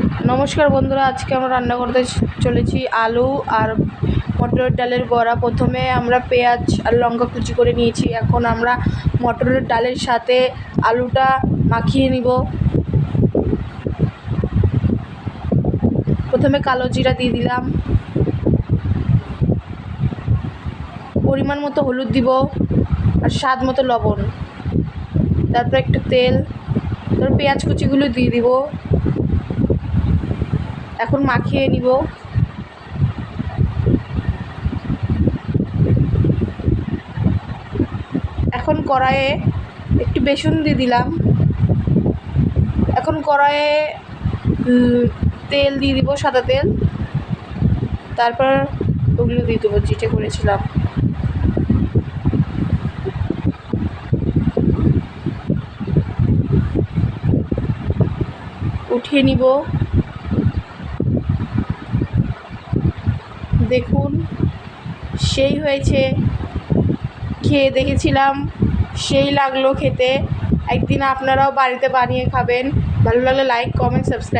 নমস্কার বন্ধুরা, আজকে আমরা রান্না করতে চলেছি আলু আর মটরের ডালের বড়া। প্রথমে আমরা পেঁয়াজ আর লঙ্কা কুচি করে নিয়েছি। এখন আমরা মটরের ডালের সাথে আলুটা মাখিয়ে নিব। প্রথমে কালো জিরা দিয়ে দিলাম। পরিমাণ মতো হলুদ দিব আর স্বাদ মতো লবণ। তারপর একটু তেল। তারপর পেঁয়াজ কুচিগুলো দিয়ে দিব। এখন মাখিয়ে নিব। এখন কড়াইয়ে একটু বেসন দিয়ে দিলাম। এখন কড়াইয়ে তেল দিয়ে দিব, সাদা তেল। তারপর ওগুলো দিয়ে দেবো, যেটা করেছিলাম। উঠিয়ে নিব। দেখুন, সেই হয়েছে। খেয়ে দেখেছিলাম, সেই লাগল খেতে। একদিন আপনারাও বাড়িতে বানিয়ে খাবেন। ভালো লাগলে লাইক কমেন্ট সাবস্ক্রাইব